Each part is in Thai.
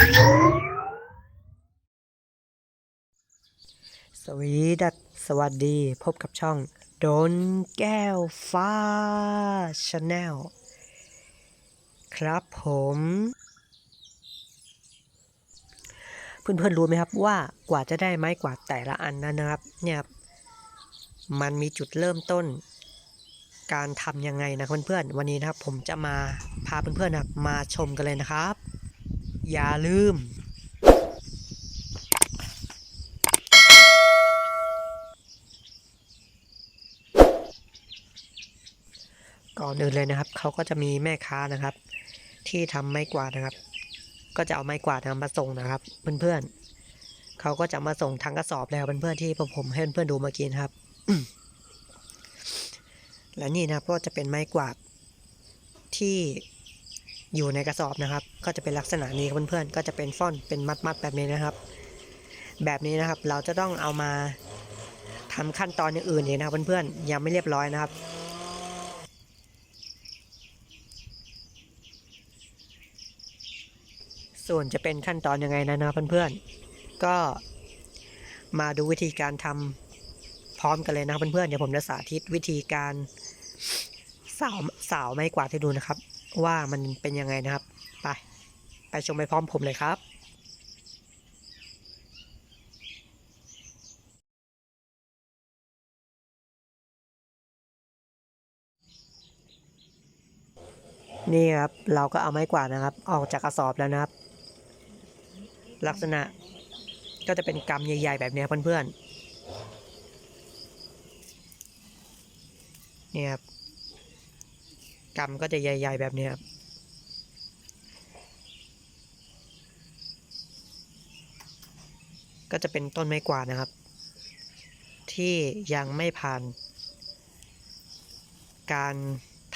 สวีดัสสวัสดีพบกับช่องโดนแก้วฟ้าชาแนลครับผม เพื่อนๆรู้ไหมครับว่ากว่าจะได้ไม้กวาดแต่ละอันนั้นนะครับ เนี่ยครับมันมีจุดเริ่มต้น การทำยังไงนะเพื่อนๆวันนี้นะครับ ผมจะมาพาเพื่อนๆนะครับมาชมกันเลยนะครับ อย่าลืม ก่อนอื่นเลยนะครับ เขาก็จะมีแม่ค้านะครับ ที่ทำไม้กวาดนะครับ ก็จะเอาไม้กวาดนะมาส่งนะครับ เพื่อนๆเขาก็จะมาส่งทางกระสอบแล้วเพื่อนๆที่ผมให้เพื่อนๆดูเมื่อกี้นะครับและนี่นะครับก็จะเป็นไม้กวาดที่ อยู่ในกระสอบนะครับ ก็จะเป็นลักษณะนี้เพื่อนๆก็จะเป็นฟ่อนเป็นมัดๆแบบนี้นะครับ แบบนี้นะครับเราจะต้องเอามาทำขั้นตอนอื่นๆอีกนะครับเพื่อนๆยังไม่เรียบร้อยนะครับส่วนจะเป็นขั้นตอนยังไงนะนะครับเพื่อนๆ ก็มาดูวิธีการทำพร้อมกันเลยนะเพื่อนๆ เดี๋ยวผมจะสาธิตวิธีการสาวสาวไม้กวาดให้ดูนะครับ ว่ามันเป็นยังไงนะครับ ไป ไปชมไปพร้อมผมเลยครับนี่ครับเราก็เอาไม้กวาดนะครับ ออกจากกระสอบแล้วนะครับ ลักษณะก็จะเป็นกำใหญ่ ๆ แบบนี้เพื่อนๆนี่ครับ กำก็จะใหญ่ ๆ แบบนี้ครับก็จะเป็นต้นไม้กวาดนะครับ ที่ยังไม่ผ่าน การ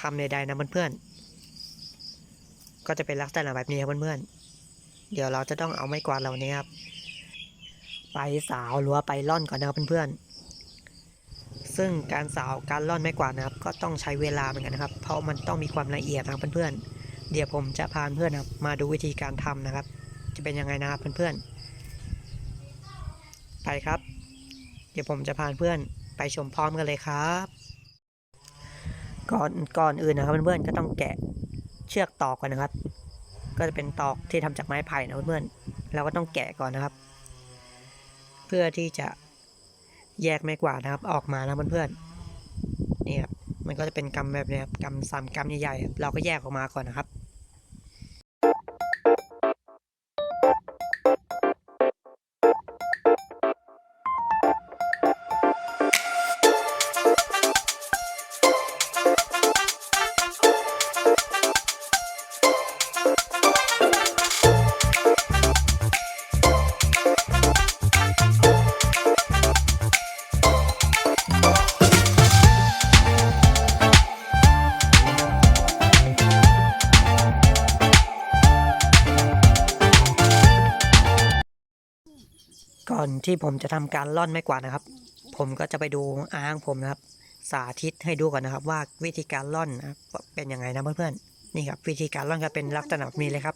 ทำใดๆนะเพื่อนๆก็จะเป็นลักษณะแบบนี้ครับเพื่อนๆเดี๋ยวเราจะต้องเอาไม้กวาดเหล่านี้ครับ ไปสาวหรือว่าไปล่อนก่อนนะครับเพื่อนๆ ซึ่งการสาวการล่อนไม้กวาดนะครับ ก็ต้องใช้เวลาเหมือนกันนะครับ เพราะมันต้องมีความละเอียดนะเพื่อนๆ เดี๋ยวผมจะพาเพื่อนนะครับมาดูวิธีการทำนะครับ จะเป็นยังไงนะครับเพื่อนๆ ไปครับ เดี๋ยวผมจะพาเพื่อนไปชมพร้อมกันเลยครับ ก่อนก่อนอื่นนะครับเพื่อนๆก็ต้องแกะเชือกตอกก่อนนะครับ ก็จะเป็นตอกที่ทำจากไม้ไผ่นะเพื่อนๆเราก็ต้องแกะก่อนนะครับ เพื่อที่จะ แยกไม่กวาดนะครับ ออกมานะเพื่อนๆนี่ครับมันก็จะเป็นกำแบบนี้ครับกำสามกำใหญ่ๆเราก็แยกออกมาก่อนนะครับ ที่ผมจะทำการล่อนไม้กวาดนะครับ ผมก็จะไปดูอาของผมนะครับ สาธิตให้ดูก่อนนะครับ ว่าวิธีการล่อนนะครับเป็นยังไงนะเพื่อนๆนี่ครับ วิธีการล่อนก็เป็นลักษณะแบบนี้เลยครับ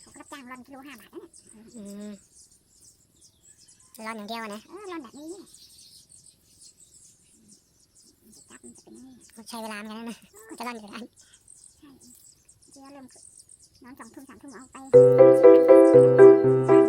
เขารับจ้างร่อนกิโลห้าบาทนะเนี่ยอืมร้อนอย่างเดียวอะนะเออร่อนแบบนี้เนี่ยจับมันจะเป็นยังไงใช้เวลาเหมือนกันนะก็จะร้อนอยู่นานเดี๋ยวเริ่มนอนสองทุ่มสามทุ่มเอาไป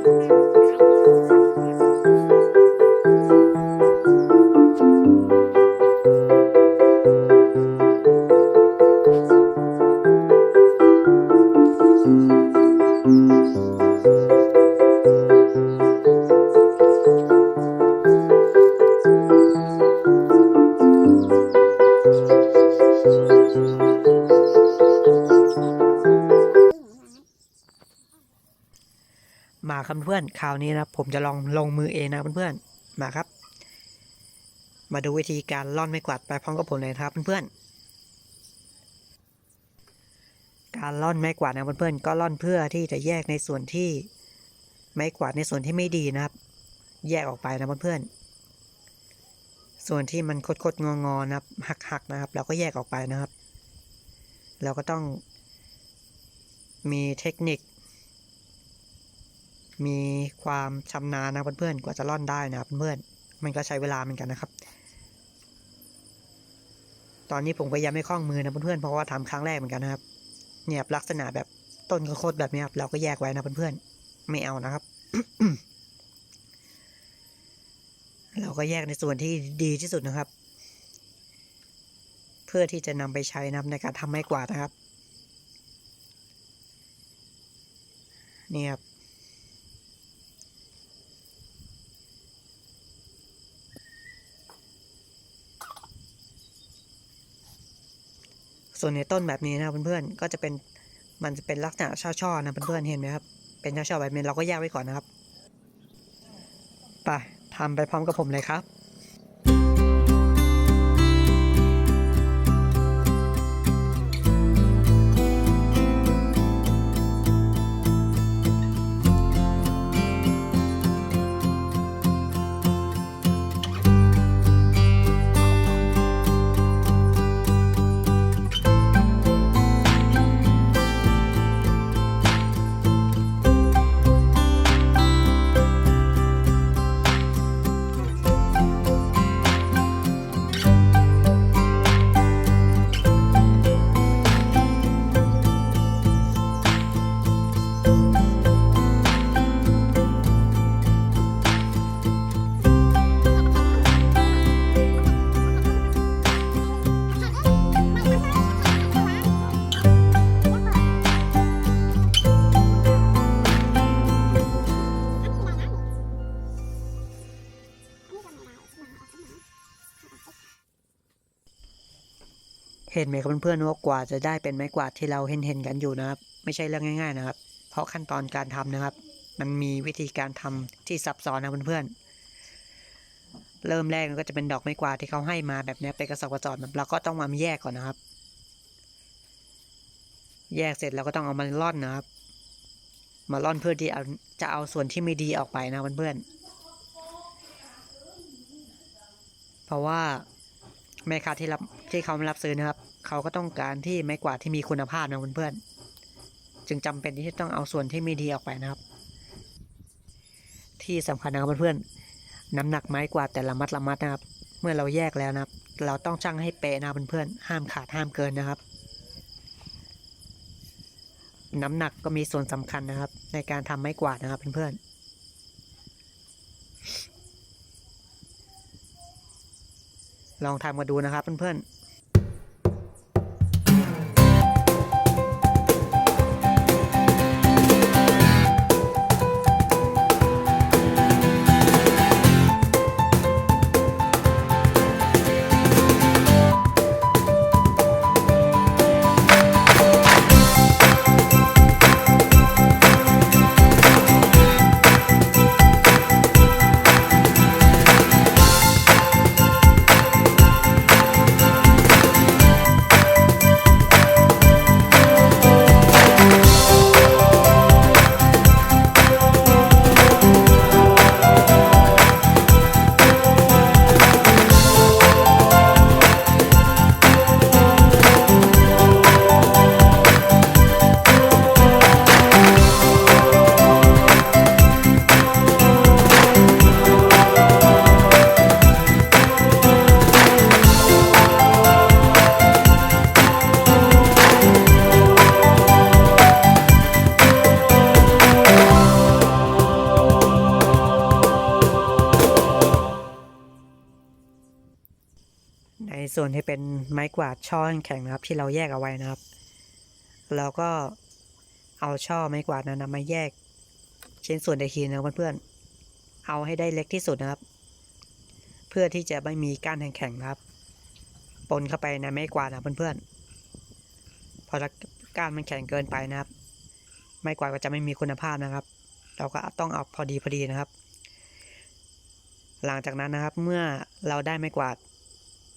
เพื่อนคราวนี้นะผมจะลองลงมือเองนะเพื่อนๆมาครับ มาดูวิธีการล่อนไม้กวาดไปพร้อมกับผมเลยครับเพื่อนๆการล่อนไม้กวาดนะเพื่อนๆก็ล่อนเพื่อที่จะแยกในส่วนที่ไม้กวาดในส่วนที่ไม่ดีนะครับ แยกออกไปนะเพื่อนๆส่วนที่มันคดๆงอๆนะครับหักๆนะครับ เราก็แยกออกไปนะครับ เราก็ต้องมีเทคนิค มีความชำนาญนะเพื่อนๆกว่าจะล่อนได้นะครับเพื่อนๆมันก็ใช้เวลาเหมือนกันนะครับ ตอนนี้ผมก็ยังไม่คล่องมือนะเพื่อนๆเพราะว่าทำครั้งแรกเหมือนกันนะครับ เนี่ยลักษณะแบบต้นกระโคตรแบบนี้ครับเราก็แยกไว้นะเพื่อนๆไม่เอานะครับ เราก็แยกในส่วนที่ดีที่สุดนะครับ เพื่อที่จะนำไปใช้นะในการทำไม้กวาดนะครับนี่ครับ ส่วนในต้นแบบนี้นะครับเพื่อนๆก็จะเป็นมันจะเป็นลักษณะช่อๆนะเพื่อนๆเห็นไหมครับ เป็นช่อๆแบบนี้เราก็แยกไว้ก่อนนะครับไปทำไปพร้อมกับผมเลยครับ เห็นไหมครับเพื่อนๆว่ากว่าจะได้เป็นไม้กวาดที่เราเห็นๆกันอยู่นะครับ ไม่ใช่เรื่องง่าย ๆนะครับ เพราะขั้นตอนการทำนะครับ มันมีวิธีการทำที่ซับซ้อนนะเพื่อนๆ เริ่มแรกก็จะเป็นดอกไม้กวาดที่เขาให้มาแบบนี้เป็นกระสอบกระสอบแบบเราก็ต้องมาแยกก่อนนะครับ แยกเสร็จเราก็ต้องเอามาล่อนนะครับ มาล่อนเพื่อที่เอาจะเอาส่วนที่ไม่ดีออกไปนะเพื่อนๆ เพราะว่า แม่ค้าที่รับที่เขามารับซื้อนะครับ เขาก็ต้องการที่ไม้กวาดที่มีคุณภาพนะเพื่อนๆจึงจำเป็นที่ต้องเอาส่วนที่ไม่ดีออกไปนะครับ ที่สำคัญนะครับเพื่อนๆน้ำหนักไม้กวาดแต่ละมัดละมัดนะครับ เมื่อเราแยกแล้วนะครับ เราต้องชั่งให้เป๊ะนะเพื่อนๆห้ามขาดห้ามเกินนะครับ น้ำหนักก็มีส่วนสำคัญนะครับ ในการทำไม้กวาดนะครับเพื่อนๆ ลองทำมาดูนะครับเพื่อนๆ ส่วนที่เป็นไม้กวาดช่อแข็งนะครับที่เราแยกเอาไว้นะครับ เราก็เอาช่อไม้กวาดนั้นมาแยกชิ้นส่วนใดทีนะเพื่อนๆเอาให้ได้เล็กที่สุดนะครับ เพื่อที่จะไม่มีก้านแข็งๆนะครับ ปนเข้าไปในไม้กวาดนะเพื่อนๆพอก้านมันแข็งเกินไปนะครับ ไม้กวาดก็จะไม่มีคุณภาพนะครับ เราก็ต้องเอาพอดีพอดีนะครับ หลังจากนั้นนะครับเมื่อเราได้ไม้กวาด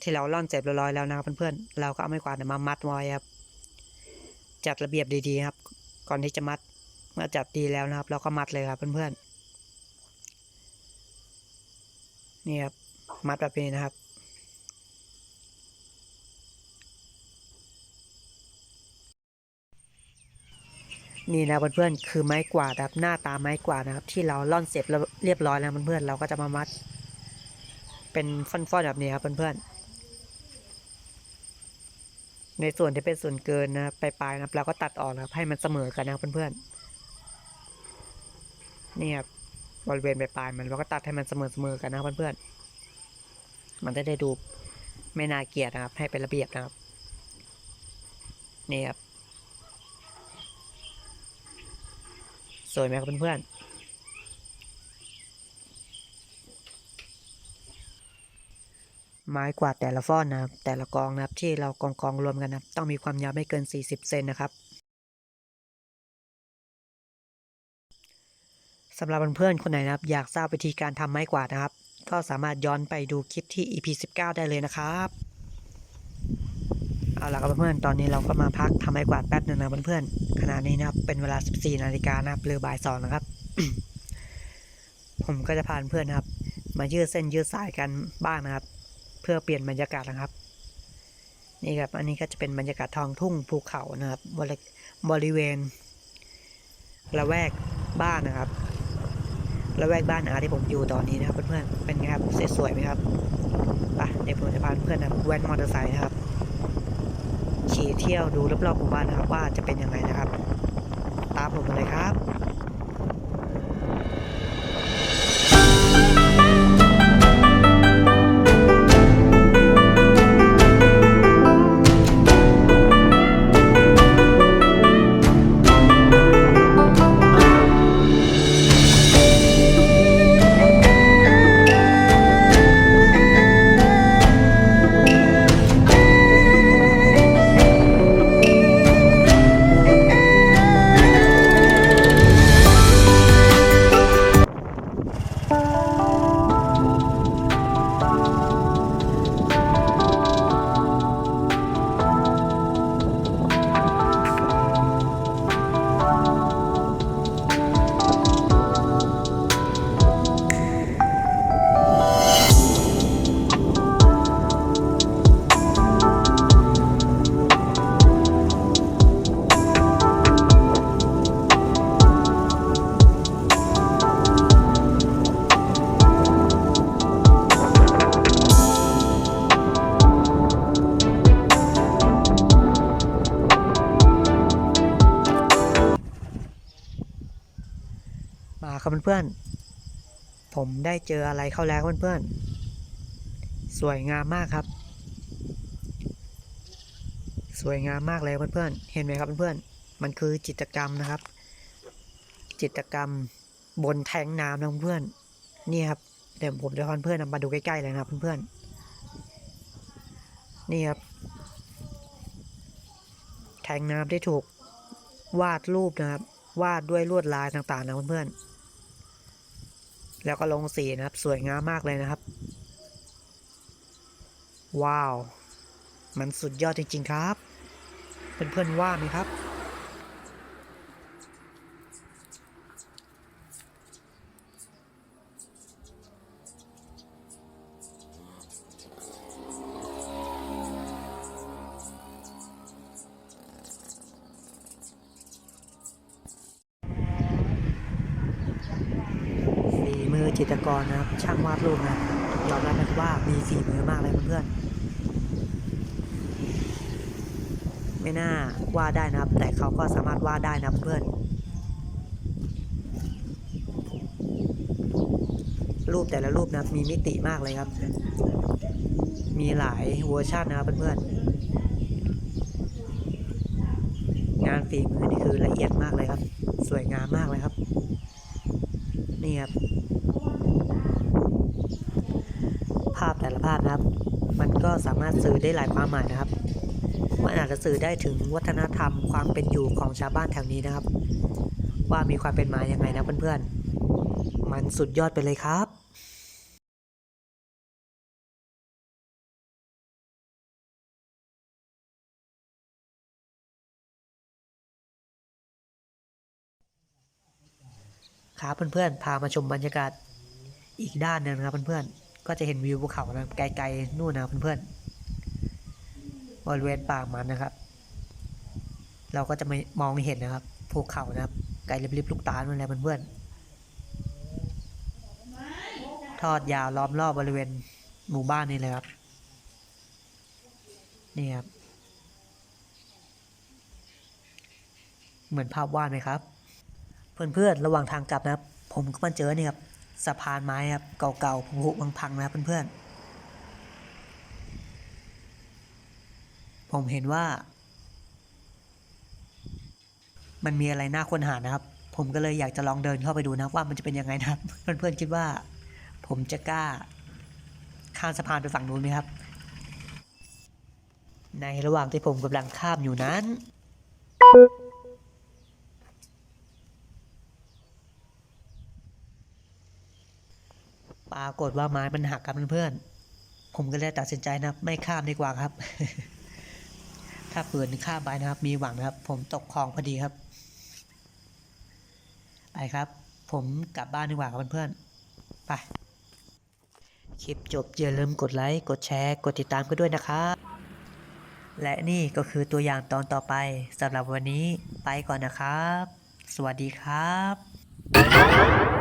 ที่เราล่อนเสร็จเรียบร้อยแล้วนะครับเพื่อนๆเราก็เอาไม้กวาดมามัดไว้ครับ จัดระเบียบดีๆครับ ก่อนที่จะมัดเมื่อจัดดีแล้วนะครับ เราก็มัดเลยครับเพื่อนๆนี่ครับมัดแบบนี้นะครับนี่นะเพื่อนๆคือไม้กวาดครับหน้าตาไม้กวาดนะครับ ที่เราล่อนเสร็จแล้วเรียบร้อยแล้วเพื่อนๆเราก็จะมามัด เป็นฟ่อนๆแบบนี้ครับเพื่อนๆ ในส่วนที่เป็นส่วนเกินนะปลายๆนะครับเราก็ตัดออกนะครับให้มันเสมอกันนะเพื่อนๆนี่ครับบริเวณปลายๆมันเราก็ตัดให้มันเสมอๆกันนะเพื่อนๆมันจะได้ดูไม่น่าเกลียดนะครับ ให้เป็นระเบียบนะครับนี่ครับสวยไหมครับเพื่อนๆ ไม้กวาดแต่ละฟ้อนนะครับ แต่ละกองนะครับ ที่เรากองกองรวมกันนะต้องมีความยาวไม่เกิน 40 เซนนะครับสำหรับเพื่อนๆคนไหนนะครับ อยากทราบวิธีการทำไม้กวาดนะครับ ก็สามารถย้อนไปดูคลิปที่ EP 19 ได้เลยนะครับเอาละครับเพื่อนๆตอนนี้เราก็มาพักทำไม้กวาดแป๊บหนึงนะเพื่อนๆขณะนี้นะครับเป็นเวลา 14 นาฬิกานะครับหรือบ่ายสองนะครับ ผมก็จะพาเพื่อนนะครับ มายืดเส้นยืดสายกันบ้างนะครับ เพื่อเปลี่ยนบรรยากาศนะครับ นี่ครับ อันนี้ก็จะเป็นบรรยากาศทองทุ่งภูเขานะครับ บริบริเวณละแวกบ้านนะครับละแวกบ้านอาที่ผมอยู่ตอนนี้นะครับเพื่อนๆเป็นไงครับสวยๆไหมครับไปเดี๋ยวผมจะพาเพื่อนนะแว้นมอเตอร์ไซค์นะครับขี่เที่ยวดูรอบๆหมู่บ้านนะครับ ว่าจะเป็นยังไงนะครับ ตามผมมาเลยครับ ครับเพื่อนๆ ผมได้เจออะไรเข้าแล้วเพื่อนๆ สวยงามมากครับ สวยงามมากเลยเพื่อนๆ เห็นไหมครับเพื่อนๆ มันคือจิตรกรรมนะครับ จิตรกรรมบนแทงน้ำนะเพื่อนๆ นี่ครับ เดี๋ยวผมจะพาเพื่อนๆมาดูใกล้ๆเลยนะครับเพื่อนๆ นี่ครับ แทงน้ำที่ถูกวาดรูปนะครับวาดด้วยลวดลายต่างๆนะเพื่อนๆ แล้วก็ลงสีนะครับ สวยงามมากเลยนะครับ ว้าว มันสุดยอดจริง ๆ ครับ เพื่อนๆว่าไหมครับ จิตรกรนะครับ ช่างวาดรูปนะยอมรับนะว่ามีฝีมือมากเลยเพื่อนๆไม่น่าวาดได้นะครับ แต่เขาก็สามารถวาดได้นะเพื่อนรูปแต่ละรูปนะมีมิติมากเลยครับ มีหลายเวอร์ชันนะครับเพื่อนๆ งานฝีมือนี่คือละเอียดมากเลยครับ สวยงามมากเลยครับ นี่ครับ ภาพแต่ละภาพนะครับ มันก็สามารถสื่อได้หลายความหมายนะครับ มันอาจจะสื่อได้ถึงวัฒนธรรมความเป็นอยู่ของชาวบ้านแถวนี้นะครับ ว่ามีความเป็นมาอยังไงนะเพื่อนๆ มันสุดยอดไปเลยครับครับเพื่อนๆ พามาชมบรรยากาศอีกด้านหนึงนะครับเพื่อนๆ ก็จะเห็นวิวภูเขานะไกลๆนู่นนะเพื่อนๆบริเวณปากมันนะครับ เราก็จะไม่มองเห็นนะครับภูเขานะครับ ไกลลิบๆลูกตาลมันแหละเพื่อนๆทอดยาวล้อมรอบบริเวณหมู่บ้านนี่เลยครับนี่ครับเหมือนภาพวาดไหมครับ เพื่อนๆระหว่างทางกลับนะครับ ผมก็มาเจอเนี่ยครับ สะพานไม้ครับเก่าๆผุพังๆนะเพื่อนๆ ผมเห็นว่า มันมีอะไรน่าค้นหานะครับ ผมก็เลยอยากจะลองเดินเข้าไปดูนะว่ามันจะเป็นยังไงนะครับ เพื่อนๆคิดว่า ผมจะกล้าข้ามสะพานไปฝั่งนู้นไหมครับ ในระหว่างที่ผมกำลังข้ามอยู่นั้น ปรากฏว่าไม้มันหักครับเพื่อนๆผมก็เลยตัดสินใจนะไม่ข้ามดีกว่าครับ ถ้าเปิดข้ามไปนะครับ มีหวังนะครับ ผมตกคลองพอดีครับ ไปครับ ผมกลับบ้านดีกว่าครับเพื่อนๆไปคลิปจบอย่าลืมกดไลค์ กดแชร์ กดติดตามกันด้วยนะครับ และนี่ก็คือตัวอย่างตอนต่อไปสำหรับวันนี้ไปก่อนนะครับ สวัสดีครับ